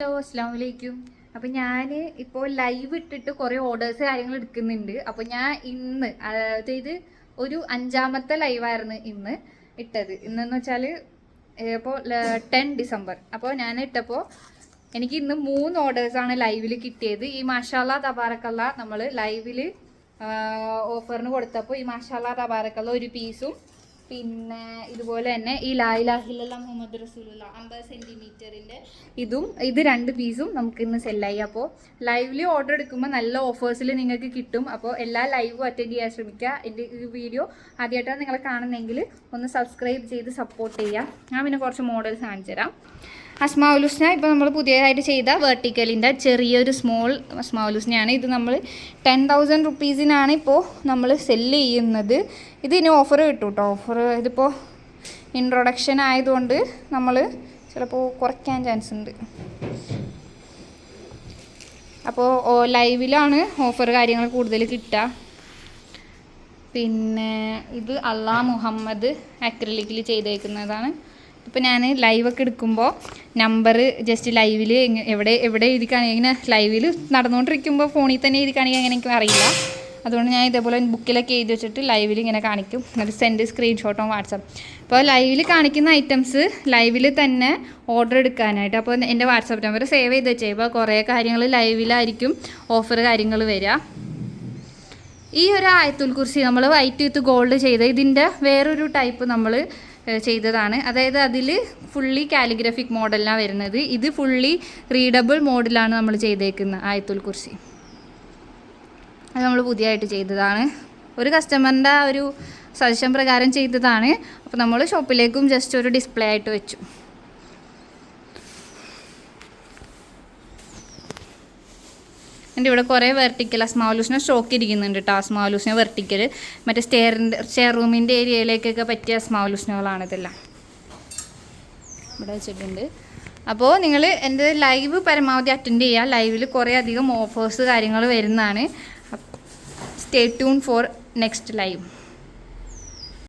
Hello അസ്സാം വലൈക്കും അപ്പം ഞാൻ ഇപ്പോൾ ലൈവ് ഇട്ടിട്ട് കുറേ ഓർഡേഴ്സ് കാര്യങ്ങൾ എടുക്കുന്നുണ്ട്. അപ്പോൾ ഞാൻ ഇന്ന് അതായത് ഒരു അഞ്ചാമത്തെ ലൈവായിരുന്നു ഇന്ന് ഇട്ടത്. ഇന്നെന്ന് വെച്ചാൽ ഇപ്പോൾ ടെൻ ഡിസംബർ. അപ്പോൾ ഞാൻ ഇട്ടപ്പോൾ എനിക്ക് ഇന്ന് മൂന്ന് ഓർഡേഴ്സാണ് ലൈവിൽ കിട്ടിയത്. ഈ മാഷാല തബാറക്കല്ല നമ്മൾ ലൈവിൽ ഓഫറിന് കൊടുത്തപ്പോൾ ഈ മാഷാല തബാറക്കല്ല ഒരു പീസും പിന്നെ ഇതുപോലെ തന്നെ ഈ ലായിലാഹില്ല മുഹമ്മദ് റസൂലുള്ള അമ്പത് സെന്റിമീറ്ററിന്റെ ഇതും ഇത് രണ്ട് പീസും നമുക്ക് ഇന്ന് സെല്ലായി അപ്പോൾ ലൈവിൽ ഓർഡർ എടുക്കുമ്പോൾ നല്ല ഓഫേഴ്സിൽ നിങ്ങൾക്ക് കിട്ടും. അപ്പോൾ എല്ലാ ലൈവും അറ്റൻഡ് ചെയ്യാൻ ശ്രമിക്കുക. എന്റെ ഈ വീഡിയോ ആദ്യമായിട്ടാണ് നിങ്ങളെ കാണുന്നതെങ്കിൽ ഒന്ന് സബ്സ്ക്രൈബ് ചെയ്ത് സപ്പോർട്ട് ചെയ്യുക. ഞാൻ പിന്നെ കുറച്ച് മോഡൽസ് കാണിച്ചു തരാം അസ്മാവുലുസ്ന ഇപ്പോൾ നമ്മൾ പുതിയതായിട്ട് ചെയ്ത വെർട്ടിക്കലിന്റെ ചെറിയൊരു സ്മോൾ അസ്മാവുലുസ്നയാണ് ഇത് നമ്മൾ ടെൻ തൗസൻഡ് റുപ്പീസിനാണ് ഇപ്പോൾ നമ്മൾ സെല്ല് ചെയ്യുന്നത്. ഇതിന് ഓഫർ കിട്ടും കേട്ടോ ഓഫർ ഇതിപ്പോൾ ഇൻട്രൊഡക്ഷൻ ആയതുകൊണ്ട് നമ്മൾ ചിലപ്പോൾ കുറയ്ക്കാൻ ചാൻസ് ഉണ്ട്. അപ്പോൾ ലൈവിലാണ് ഓഫർ കാര്യങ്ങൾ കൂടുതൽ കിട്ടുക. പിന്നെ ഇത് അള്ളാ മുഹമ്മദ് അക്രലിക്കിൽ ചെയ്തേക്കുന്നതാണ്. ഇപ്പോൾ ഞാൻ ലൈവൊക്കെ എടുക്കുമ്പോൾ നമ്പർ ജസ്റ്റ് ലൈവിൽ എവിടെ എവിടെ കാണിക്കുക ഇങ്ങനെ ലൈവിൽ നടന്നുകൊണ്ടിരിക്കുമ്പോൾ ഫോണിൽ തന്നെ എഴുതി അങ്ങനെ എനിക്ക് അറിയില്ല. അതുകൊണ്ട് ഞാൻ ഇതേപോലെ ബുക്കിലൊക്കെ എഴുതി വെച്ചിട്ട് ലൈവിൽ ഇങ്ങനെ കാണിക്കും. എന്നിട്ട് സെൻഡ് സ്ക്രീൻഷോട്ടോ വാട്സപ്പ് അപ്പോൾ ലൈവിൽ കാണിക്കുന്ന ഐറ്റംസ് ലൈവിൽ തന്നെ ഓർഡർ എടുക്കാനായിട്ട്. അപ്പോൾ എന്റെ വാട്സപ്പ് നമ്പർ സേവ് ചെയ്ത് വെച്ചേ. ഇപ്പോൾ കുറേ കാര്യങ്ങൾ ലൈവിലായിരിക്കും ഓഫർ കാര്യങ്ങൾ വരിക ഈ ഒരു ആയത്തുൽ കുർച്ചി നമ്മൾ വൈറ്റ് വിത്ത് ഗോൾഡ് ചെയ്ത് ഇതിന്റെ വേറൊരു ടൈപ്പ് നമ്മൾ ചെയ്തതാണ്. അതായത് അതിൽ ഫുള്ളി കാലിഗ്രഫിക് മോഡലിനാണ് വരുന്നത്. ഇത് ഫുള്ളി റീഡബിൾ മോഡലാണ് നമ്മൾ ചെയ്തേക്കുന്നത് ആയത്തുൽ കുർസി അത് നമ്മൾ പുതിയതായിട്ട് ചെയ്തതാണ്. ഒരു കസ്റ്റമറിന്റെ ഒരു സജഷൻ പ്രകാരം ചെയ്തതാണ്. അപ്പോൾ നമ്മൾ ഷോപ്പിലേക്കും ജസ്റ്റ് ഒരു ഡിസ്പ്ലേ ആയിട്ട് വെച്ചു. എന്റെ ഇവിടെ കുറേ വെർട്ടിക്കൽ അസ്മാലൂസിനെ സ്റ്റോക്ക് ഇരിക്കുന്നുണ്ട് കേട്ടോ അസ്മാലൂസിനെ വെർട്ടിക്കൽ മറ്റേ സ്റ്റെയറിന്റെ സ്റ്റെയർ റൂമിന്റെ ഏരിയയിലേക്കൊക്കെ പറ്റിയ അസ്മാലൂസിനുകളാണ് ഇതെല്ലാം. ഇവിടെ വെച്ചിട്ടുണ്ട്. അപ്പോൾ നിങ്ങൾ എന്റെ ലൈവ് പരമാവധി അറ്റൻഡ് ചെയ്യുക. ലൈവിൽ കുറേ അധികം ഓഫേഴ്സ് കാര്യങ്ങൾ വരുന്നതാണ്. Stay tune for next live